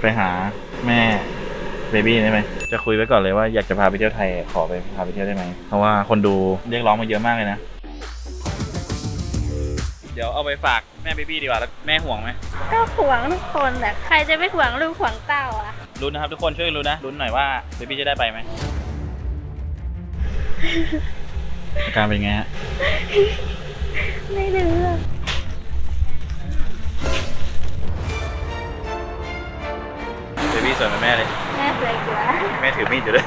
ไปหาแม่เบบี้ได้ไหมจะคุยไว้ก่อนเลยว่าอยากจะพาไปเที่ยวไทยขอไปพาไปเที่ยวได้ไหมเพราะว่าคนดูเรียกร้องมาเยอะมากเลยนะ เดี๋ยวเอาไปฝากแม่เบบี้ดีกว่าแล้วแม่ห่วงไหมก็หวงทุกคนแหละใครจะไม่หวงลูกหวงเต้าอะลุ้นนะครับทุกคนช่วยลุ้นนะลุ้นหน่อยว่าเบบี้จะได้ไปไหมอาการเป็นไงฮะ ไม่รู้ อะเบบี้สวยเหมือนแม่เลย แม่สวยกว่าแม่ถือมีดอยู่ด้วย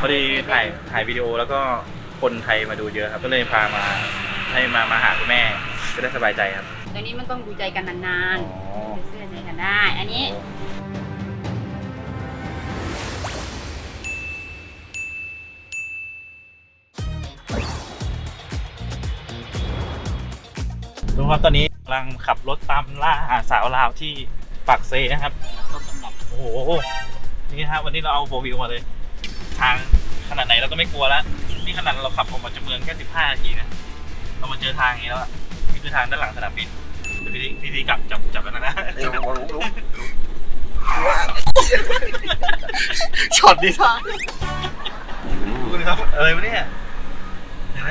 พอดีถ่ายถ่ายวิดีโอแล้วก็คนไทยมาดูเยอะครับ ก็เลยพามาให้มามาหาคุณแม่จะได้สบายใจครับ ตัวนี้มันต้องดูใจกันนานอ๋อๆเสื้อใจกันได้ อันนี้ดูครับตอนนี้กำลังขับรถตามล่าหาสาวลาวที่ ปากเซนะครับโอ้โหนี่นะวันนี้เราเอาโฟวิวมาเลย ทางขนาดไหนเราก็ไม่กลัวล้วนี่ขนาดเราขับออกมาจากเมืองแค่ 15 นาทีนะเรามาเจอทางอย่างนี้แล้วนี่คือทางด้านหลังสนามบินเดี๋ยวพี่ทีพี่ทีกลับจับจับแล้วนะช็อตดีท่าดูนะครับอะไรวะเนี่ยเห็นไหม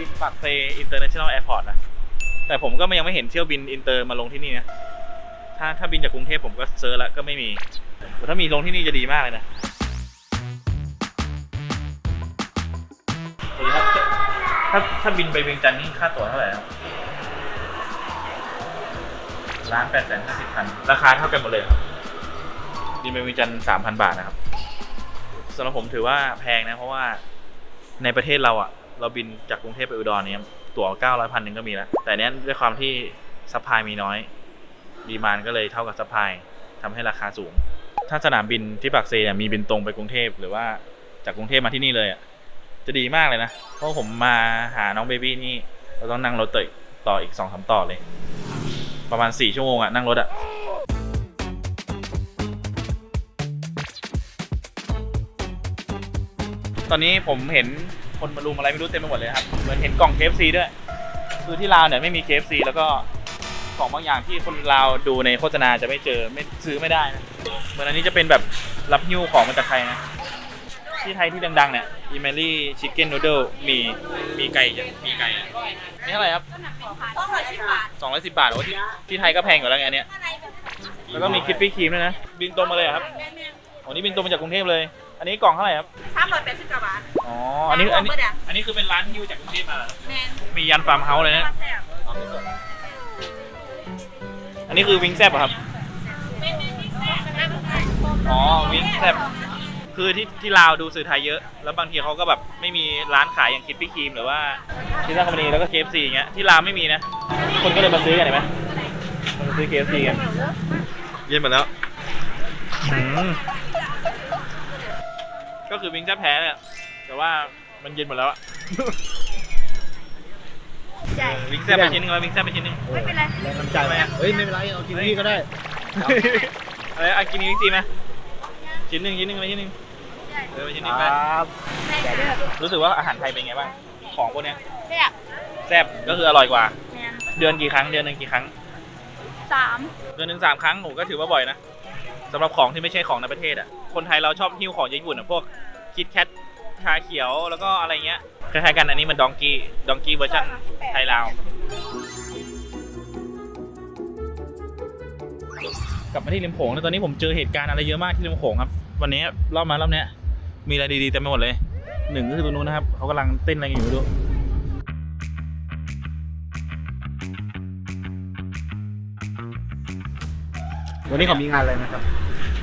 นี่คือสนามบินปากเซอินเตอร์เนชั่นแนลแอร์พอร์ตนะ แต่ผมก็ยังไม่เห็นเที่ยวบินอินเตอร์มาลงที่นี่นะ ถ้าถ้าบินจากกรุงเทพผมก็เซิร์ชแล้วก็ไม่มีแต่ถ้ามีลงที่นี่จะดีมากเลยนะถ้าถ้าบินไปเวียงจันทร์นี่ค่าตั๋วเท่าไหร่ครับล้านแปดแสนห้าสิบพันราคาเท่ากันหมดเลยครับบินไปเวียงจันทร์สามพันบาทนะครับสำหรับผมถือว่าแพงนะเพราะว่าในประเทศเราอะ เราบินจากกรุงเทพไปอุดรเนี่ยตั๋วเก้าร้อยพันหนึ่งก็มีแล้ว แต่เนี้ยด้วยความที่ซัพพลายมีน้อย ดีมานก็เลยเท่ากับซัพพลายทำให้ราคาสูง ถ้าสนามบินที่ปากเซเนี่ยมีบินตรงไปกรุงเทพหรือว่าจากกรุงเทพมาที่นี่เลยอะจะดีมากเลยนะ เพราะผมมาหาน้องเบบี้นี่เราต้องนั่งรถต่ออีกต่ออีกสองสามต่อเลย ประมาณสี่ชั่วโมงอะนั่งรถอะตอนนี้ผมเห็น คนมารุมอะไรไม่รู้เต็มไปหมดเลยครับ เหมือนเห็นกล่อง KFC ด้วย คือที่ลาวเนี่ยไม่มี KFC แล้วก็ของบางอย่างที่คนลาวดูในโฆษณาจะไม่เจอไม่ซื้อไม่ได้นะเหมือนอันนี้จะเป็นแบบรับหิ้วของมาจากไทยนะ ที่ไทยที่ดังๆเนี่ยอีเมลี่ชิคเก้นนูเดิลมีมีไก่มีไก่นี่เท่าไหร่ครับสองร้อยสิบบาทโอ้ที่ที่ไทยก็แพงกว่าแล้วไงอันเนี้ยแล้วก็มีคิปปี้ครีมด้วยนะ บินตรงมาเลยครับโอ้นี่บินตรงมาจากกรุงเทพเลย อันนี้กล่องเท่าไหร่ครับ สามร้อยแปดสิบกว่าบาท อ๋อ อันนี้ อันนี้เปิดอะอันนี้คือเป็นร้านฮิ้วจากกรุงเทพมาเหรอแมนมียันฟาร์มเฮาส์เลยนะมาแซ่บอันนี้คือวิงแซบอะครับไม่ไม่ไม่แซ่บนะอ๋อ วิงแซบคือที่ที่ลาวดูสื่อไทยเยอะ แล้วบางทีเขาก็แบบไม่มีร้านขายอย่างคิดปี้ครีมหรือว่าที่ซ่าคอมพานีแล้วก็ KFC อย่างเงี้ย ที่ลาวไม่มีนะ คนก็เลยมาซื้อกันเห็นไหมมาซื้อ KFC กัน เย็นหมดแล้วอืม ก็คือวิงแซบแพ้เนี่ยแต่ว่ามันเย็นหมดแล้วอะใหญ่วิงแซบไปชิ้นหนึงแล้ววิงแซบไปชิ้นหนึง ไม่เป็นไร แรงน้ำใจไหมเฮ้ยไม่เป็นไรเอากินนี่ก็ได้ อะไรอะกินวิงซีไหมชิ้นหนึ่งชิ้นหนึ่งไปชิ้นหนึ่งเออไปชิ้นหนึ่งไปแม่เด้อรู้สึกว่าอาหารไทยเป็นไงบ้างของพวกเนี้ยแซ่บแซ่บก็คืออร่อยกว่า แมนเดือนกี่ครั้งเดือนหนึ่งกี่ครั้ง สามเดือนหนึ่งสามครั้งหนูก็ถือว่าบ่อยนะ สำหรับของที่ไม่ใช่ของในประเทศอะคนไทยเราชอบหิ้วของญี่ปุ่นอะพวกคิดแคทชาเขียวแล้วก็อะไรเงี้ยคล้ายๆกันอันนี้มันดองกี้ดองกี้เวอร์ชันไทยลาวกลับมาที่ริมโขงแล้วตอนนี้ผมเจอเหตุการณ์อะไรเยอะมากที่ริมโขงครับ วันนี้รอบมารอบเนี้ยมีอะไรดีๆเต็มไปหมดเลยหนึ่งก็คือตรงนู้นนะครับเขากำลังเต้นอะไรกันอยู่ไวันนี้เขามีงานอะไรนะครับ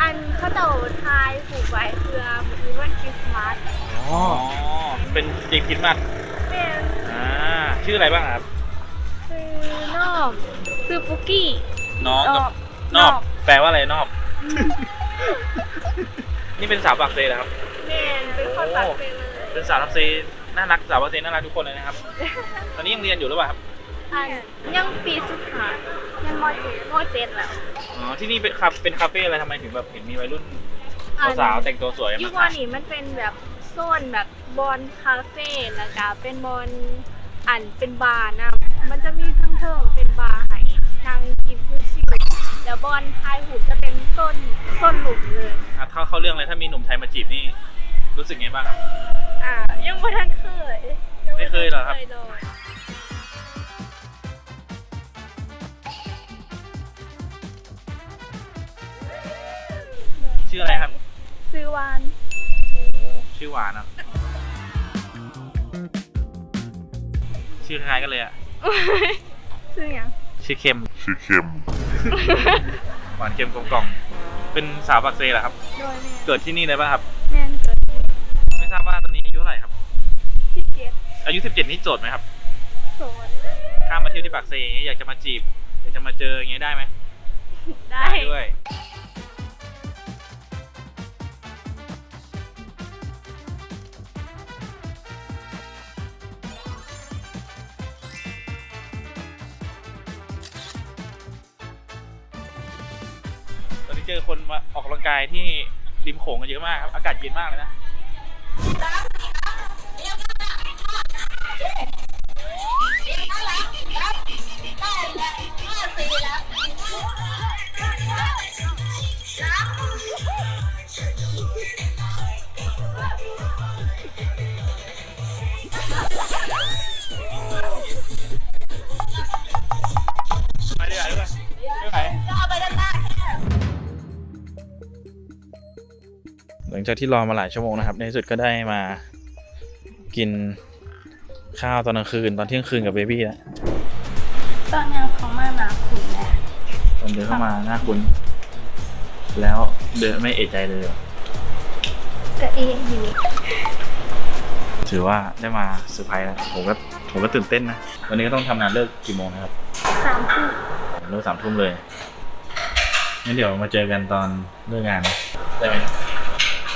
อันเขาเต่าทายผูกไว้เพื่อเหมือนวันคริสต์มาสอ๋อเป็นเกมคริดมัดแม่นอ่าชื่ออะไรบ้างครับ ซื้อนอกซื้อปุกกี้ น้องกับนนออก บ แปลว่าอะไรนอบ นี่เป็นสาวปากเซนะครับ แม่นเป็นคนตัดเป็นเลยเป็นสาวปากเซน่ารักสาวปากเซน่ารักทุกคนเลยนะครับ ตอนนี้ยังเรียนอยู่หรือเปล่าครับ อันยังปีสุดท้ายยังมอเจ็ดมอเจ็ดแล้ว อ๋อที่นี่เป็นคาเป็นคาเฟ่อะไรทำไมถึงแบบเห็นมีวัยรุ่นสาวๆแต่งตัวสวยยูมาบอลนี่มันเป็นแบบโซนแบบบอลคาเฟ่แล้วก็เป็นบอลอันเป็นบาร์นะมันจะมีทั้งเทิงเป็นบาร์ให้ทางกินผู้ชิวแล้วบอลทายหูจะเป็นโซนโซนหลุมเลย อะเข้าเข้าเรื่องเลยถ้ามีหนุ่มไทยมาจีบนี่รู้สึกไงบ้างครับ อ่ายังไม่ทันเคยงไม่เคยเหรอครับเคยโดน ชื่ออะไรครับ ซื้อวาน โอ้ชื่อหวานอะ ชื่อคล้ายๆกันเลยอะ ซื้อหยังชื่อเค็ม ชื่อเค็ม หวานเค็มกลมกล่อมเป็นสาวปากเซเหรอครับ โดยแม่เกิดที่นี่เลยป่ะครับ แม่นเกิดไม่ทราบว่าตอนนี้อายุเท่าไหร่ครับ สิบเจ็ดอายุ 17 นี่โจทย์ไหมครับ โสดข้ามมาเที่ยวที่ปากเซอย่างเงี้ยอยากจะมาจีบ อยากจะมาเจออย่างเงี้ยได้ไหมได้ด้วย เจอคนมาออกกำลังกายที่ริมโขงกันเยอะมากครับ อากาศเย็นมากเลยนะ จากที่รอมาหลายชั่วโมงนะครับ ในที่สุดก็ได้มากินข้าวตอนกลางคืน ตอนเที่ยงคืนกับเบบี้แล้วตอนนี้เขามาหนาคุณแล้วตอนเดินเข้ามาหน้าคุณ แล้วเดินไม่เอะใจเลยเหรอก็เองอยู่ถือว่าได้มาเซอร์ไพรส์แล้วผมก็ผมก็ตื่นเต้นนะ วันนี้ก็ต้องทำงานเลิกกี่โมงนะครับสามทุ่มเลิกสามทุ่มเลยงั้นเดี๋ยวมาเจอกันตอนเลิกงานนะได้ไหม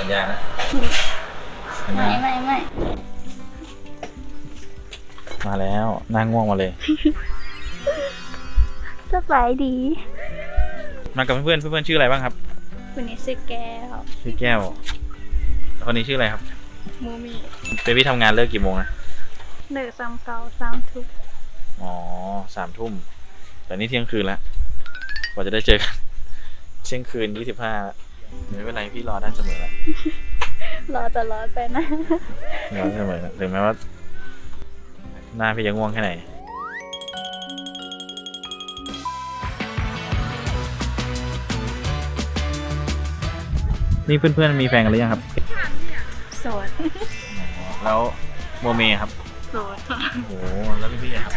สัญญานะสัญญาไม่ไม่ไม่มาแล้วหน้าง่วงมาเลย สบายดีมากับเพื่อนๆเพื่อนๆชื่ออะไรบ้างครับ วันนี้ซื้อแก้วชื่อแก้วแล้วคนนี้ชื่ออะไรครับ มูมีเบบี้ทำงานเลิกกี่โมงนะเหนือซ้ำเก่าซ้ำทุกอ๋อสามทุ่ม แต่นี่เที่ยงคืนแล้วกว่าจะได้เจอกัน เที่ยงคืนยี่สิบห้า ไม่เป็นไรพี่รอได้เสมอแหละรอจะรอไปนะ รอได้เสมอแหละถึงแม้ว่า หน้าพี่จะง่วงแค่ไหนนี่เพื่อนๆมีแฟนกันหรือยังครับโสดอ๋อแล้วโมเมครับโสดโอ้โหแล้วพี่ๆอะครับ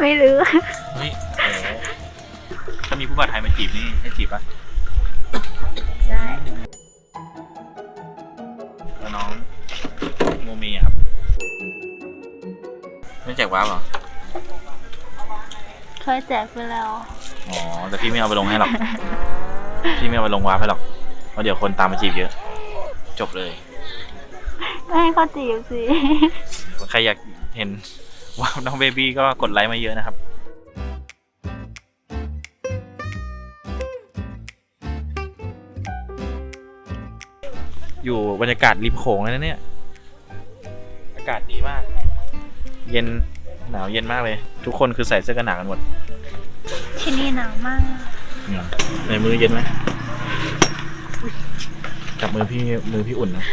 ไม่รู้ เฮ้ยโอ้โหถ้ามีผู้บ่าวไทยมาจีบนี่ให้จีบปะ ได้แล้วน้องโมเมอะครับไม่แจกว้าร์ปเหรอ เคยแจกไปแล้ว อ๋อ แต่พี่ไม่เอาไปลงให้หรอก พี่ไม่เอาไปลงว้าร์ปให้หรอก เพราะเดี๋ยวคนตามมาจีบเยอะ จบเลย ไม่ให้เขาจีบสิ ใครอยากเห็นว้าวน้องเบบี้ก็กดไลค์มาเยอะนะครับ อยู่บรรยากาศริมโขงเลยนะเนี่ย อากาศดีมาก เย็นหนาวเย็นมากเลย ทุกคนคือใส่เสื้อกันหนาวกันหมด ที่นี่หนาวมาก ในมือเย็นไหมจับมือพี่มือพี่อุ่นนะ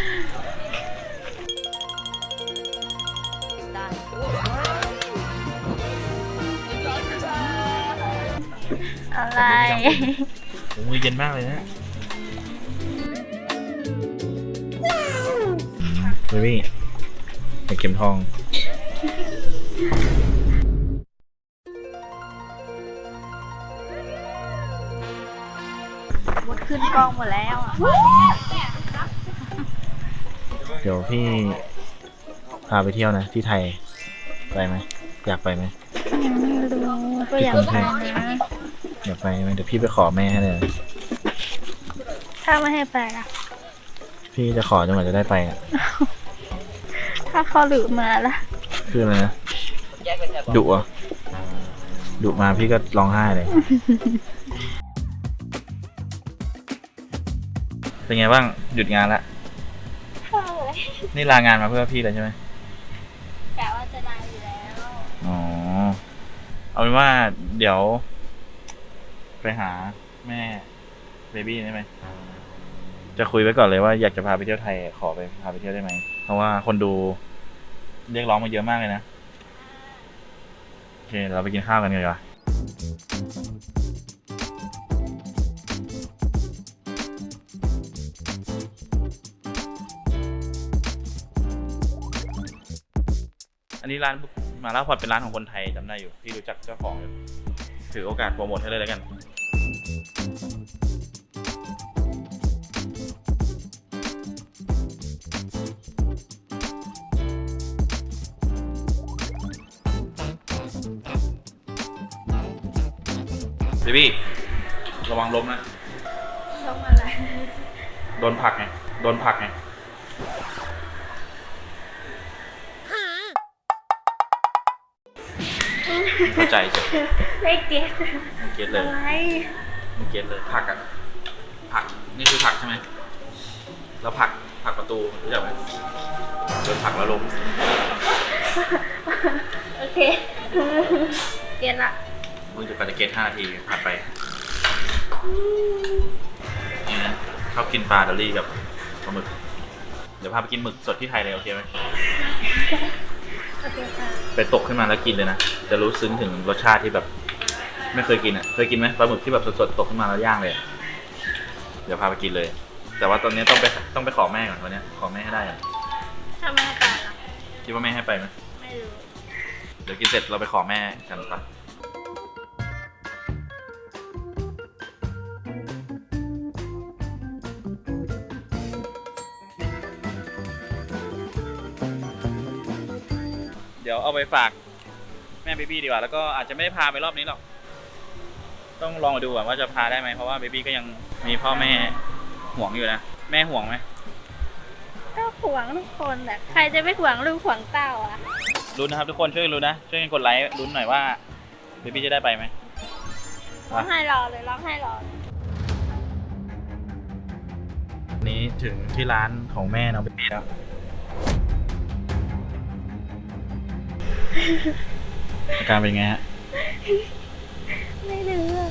อะไรโอ้มือเย็นมากเลยนะ เบบี้ไข่เข็มทองหมดขึ้นกล้องหมดแล้วอะเดี๋ยวพี่พาไปเที่ยวนะที่ไทยไปไหมอยากไปไหมยังไม่รู้ก็อยากไปนะอยากไปไหมเดี๋ยวพี่ไปขอแม่ให้เลยถ้าไม่ให้ไปล่ะพี่จะขอจนกว่าจะได้ไปอะ ถ้าเขาหลือมาล่ะ คืออะไรนะดุอะดุมาพี่ก็ร้องไห้เลยเคเป็นไงบ้างหยุดงานละเฮ้ยนี่ลางานมาเพื่อพี่เลยใช่ไหมกะว่าจะได้อยู่แล้วอ๋อเอาเป็นว่าเดี๋ยว ไปหาแม่เบบี้ได้ไหมจะคุยไว้ก่อนเลยว่าอยากจะพาไปเที่ยวไทย ขอไปพาไปเที่ยวได้ไหม เพราะว่าคนดูเรียกร้องมาเยอะมากเลยนะ โอเค เราไปกินข้าวกันกันดีกว่าอันนี้ร้านมาล่าพอดเป็นร้านของคนไทยจำได้อยู่ พี่รู้จักเจ้าของอยู่ถือโอกาสโปรโมทให้เลยแล้วกัน เบบี้ระวังล้มนะต้องอะไรโดนผลักไงโดนผลักไงเข้าใจเฉยไม่เก็ตไม่เก็ตเลยอะไรไม่เก็ตเลยผลักกันผลักนี่คือผลักใช่ไหมแล้วผลักผลักประตูรู้จักไหมโดนผลักแล้วล้มโอเคเก็ตละ มึงจะกระเกตห้านาทีผ่านไปนี่นะชอบกินปลาดอลลี่กับปลาหมึก เดี๋ยวพาไปกินหมึกสดที่ไทยเลยโอเคไหมโอเคค่ะไปตกขึ้นมาแล้วกินเลยนะ จะรู้ซึ้งถึงรสชาติที่แบบ ไม่เคยกินอะ เคยกินไหมปลาหมึกที่แบบสดๆตกขึ้นมาแล้วย่างเลยอะเดี๋ยวพาไปกินเลย แต่ว่าตอนนี้ต้องไปต้องไปขอแม่ก่อนวันนี้ขอแม่ให้ได้อะถ้าไม่ให้ไปล่ะคิดว่าแม่ให้ไปไหมไม่รู้ เดี๋ยวกินเสร็จเราไปขอแม่กันปะ ดี๋ยวเอาไปฝากแม่เบบี้ดีกว่า แล้วก็อาจจะไม่ได้พาไปรอบนี้หรอก ต้องลองมาดูก่อนว่าจะพาได้ไหมเพราะว่าเบบี้ก็ยังมีพ่อแม่ห่วงอยู่นะ แม่ห่วงไหม ก็หวงทุกคนแหละใครจะไม่หวงลูกหวงเต้าอะ ลุ้นนะครับทุกคนช่วยกันลุ้นนะ ช่วยกันกดไลค์ลุ้นหน่อยว่าเบบี้จะได้ไปไหม ร้องไห้รอเลยร้องไห้รอเลยนี้ถึงที่ร้านของแม่น้องเบบี้แล้ว อาการเป็นไงฮะ ไม่รู้อะ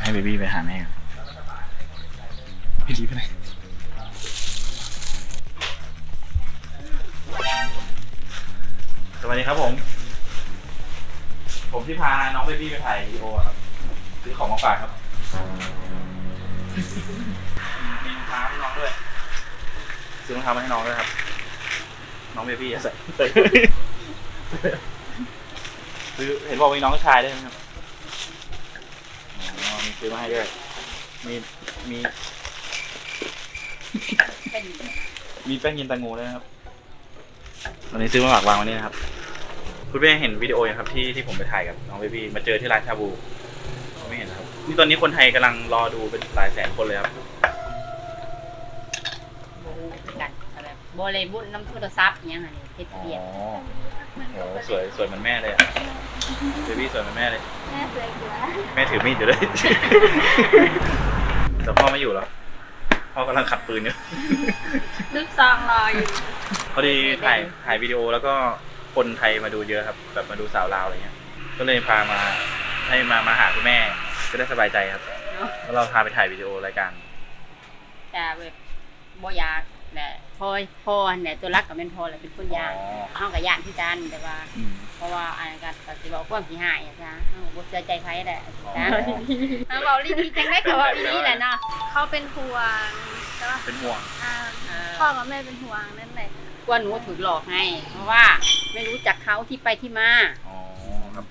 ให้เบบี้ไปหาแม่ก่อนพี่ดีไปไหนสวัสดีครับผม ผมที่พาน้องเบบี้ไปถ่ายวีดีโอครับซื้อของมาฝากครับมีรองเท้าให้น้องด้วย ซื้อรองเท้ามาให้น้องด้วยครับ น้องเบบี้อะใส่ซื้อเห็นบอกว่ามีน้องชายด้วยไหมครับอ๋อมีซื้อมาให้ด้วยมีมี เป็นมีแป้งเย็นแตงโมด้วยนะครับวันนี้ซื้อมาฝากวางไวันนี้นะครับ คุณเป้เห็นวิดีโอยังครับที่ที่ผมไปถ่ายกับน้องเบบี้มาเจอที่ร้านชาบู ไม่เห็นนะครับ นี่ตอนนี้คนไทยกำลังรอดูเป็นหลายแสนคนเลยครับ โบกันแบบโบเลยบุญน้ำโทรศัพท์อย่างเงี้ยค่ะเฮ็ดอ๋อเบียดโหสวยสวยเหมือนแม่เลยอะเบบี้สวยเหมือนแม่เลย แม่สวยกว่าแม่ถือมีดอยู่ด้วยแต่พ่อไม่อยู่แล้วพ่อกำลังขัดปืนอยู่ ลูกซองรออยู่ พอดีถ่ายถ่ายวิดีโอแล้วก็คนไทยมาดูเยอะครับ แบบมาดูสาวลาวอะไรเงี้ย ก็เลยพามาให้มามาหาคุณแม่จะได้สบายใจครับ เนาะแล้วเราพาไปถ่ายวิดีโอรายการแต่แบบ บ่อยากแต่พอพอเนี่ยตัวรักกับเป็นพอแหละเป็นคนยากอ๋อเฮากับย่านที่กันแต่ว่า อืม เพราะว่าอันนั้นก็ก็สิบอกความสิหายอะจ้ะเฮาก็บ่เชื่อใจไผแหละอ๋อจ้ะเฮาเว้าลีนี้จังได้ก็เว้าลีนี้แหละเนาะเขาเป็นห่วงใช่ปะเป็นห่วง อ่าเออ พ่อกับแม่เป็นห่วงนั่นแหละกลัวหนูถูกหลอกไงเพราะว่าไม่รู้จักเขาที่ไปที่มาอ๋อครับ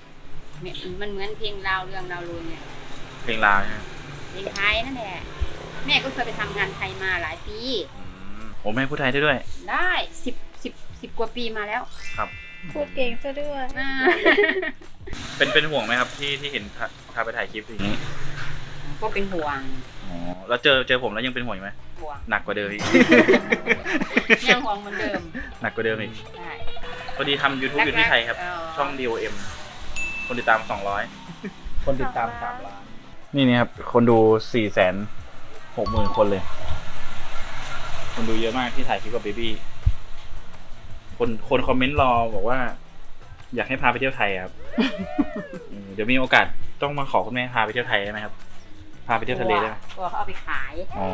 เนี่ยมันเหมือนเพลงราวเรื่องราวลุนเนี่ยเพลงลาวใช่ไหมเพลงไทยนั่นแหละ แม่ก็เคยไปทำงานไทยมาหลายปีอืมผมให้พูดไทยได้ด้วย ได้สิบสิบสิบกว่าปีมาแล้วครับพูดเก่งซะด้วย อ่า เป็นเป็นห่วงไหมครับที่ที่เห็นพาพาไปถ่ายคลิปอย่างนี้ก็เป็นห่วงอ๋อแล้วเจอเจอผมแล้วยังเป็นห่วงอยู่ไหมห่วงหนักกว่าเดิมอีก ยังห่วงเหมือนเดิมหนักกว่าเดิมอีกใช่พอดีทำ YouTube อยู่ที่ไทยครับ เช่อง DOM คนติดตาม 200 คนติดตามสามล้าน นี่นี่ครับ คนดูสี่แสน หกหมื่นคนเลย คนดูเยอะมากที่ถ่ายคลิปกับเบบี้คนคนคอมเมนต์รอบอกว่า อยากให้พาไปเที่ยวไทยครับอืมเดี๋ยวมีโอกาสต้องมาขอคุณแม่พาไปเที่ยวไทยได้ไหมครับ พาไปเที่ยวทะเลได้ไหมกลัวเขาเอาไปขาย อ๋อ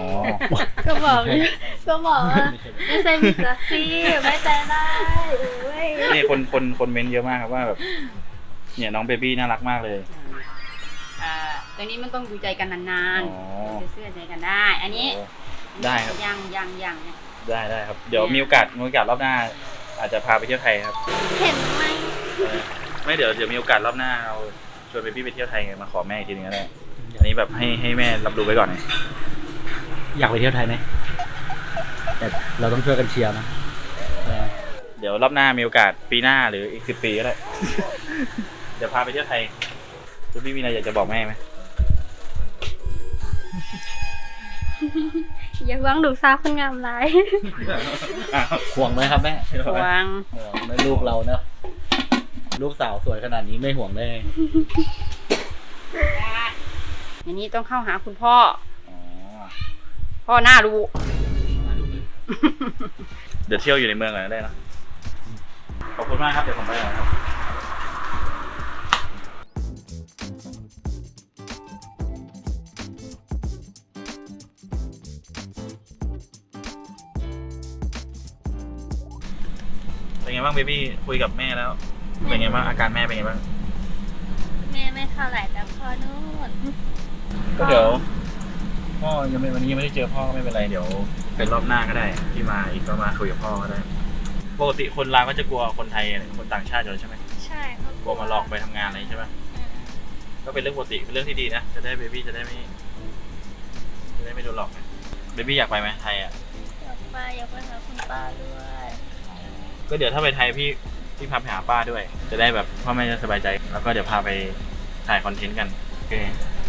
ก็บอกอยู่ก็บอกว่าไม่ใช่มิสซี่ไม่ใจได้โอ้ย นี่คนคนคนเมนต์เยอะมากครับว่าแบบเนี่ยน้องเบบี้น่ารักมากเลยอ่า ตัวนี้มันต้องดูใจกันนานอ๋อ ๆจะเสื้อใจกันได้ อันนี้โอ้ ได้ครับ ยังยังยังเนี่ยได้ได้ครับ เดี๋ยวมีโอกาสมีโอกาสรอบหน้า อาจจะพาไปเที่ยวไทยครับ เห็นไหมเออไม่เดี๋ยวเดี๋ยวมีโอกาสรอบหน้าเราชวนเบบี้ไปเที่ยวไทยไงมาขอแม่อีกทีนึงก็ได้อันนี้แบบให้ให้แม่รับรู้ไว้ก่อนไงอยากไปเที่ยวไทยไหมแต่เราต้องช่วยกันเชียร์นะเออเดี๋ยวรอบหน้ามีโอกาสปีหน้าหรืออีกสิบปีก็ได้ เดี๋ยวพาไปเที่ยวไทยเบบี้มีอะไรอยากจะบอกแม่ไหม อย่าหวังดูสาวคนงามหลายอ้าวห่วงไหมครับแม่ห่วงห่วงไหมลูกเราเนอะลูกสาวสวยขนาดนี้ไม่ห่วงได้ไงอันนี้ต้องเข้าหาคุณพ่อ อ๋อพ่อหน้ารู้ เดี๋ยวเที่ยวอยู่ในเมืองก่อนก็ได้นะขอบคุณมากครับ เดี๋ยวผมไปก่อนครับ ไงบ้างเบบี้คุยกับแม่แล้ว เป็นไงบ้างอาการแม่เป็นไงบ้างแม่ไม่เท่าไหร่แต่พ่อนู่นก็เดี๋ยวพ่อยังไม่วันนี้ยังไม่ได้เจอพ่อก็ไม่เป็นไรเดี๋ยวเป็นรอบหน้าก็ได้ที่มาอีกก็มาคุยกับพ่อก็ได้ปกติคนลาวก็จะกลัวคนไทยคนต่างชาติอยู่แล้วใช่ไหมใช่เขากลัวมาหลอกไปทำงานอะไรใช่ไหมก็เป็นเรื่องปกติเป็นเรื่องที่ดีนะจะได้เบบี้จะได้ไม่จะได้ไม่โดนหลอกไงเบบี้อยากไปไหมไทยอะอยากไปอยากไปหาคุณป้าด้วย ก็เดี๋ยวถ้าไปไทยพี่พี่พาไปหาป้าด้วย จะได้แบบพ่อแม่จะสบายใจ แล้วก็เดี๋ยวพาไปถ่ายคอนเทนต์กัน โอเค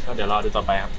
ก็เดี๋ยวรอดูต่อไปครับ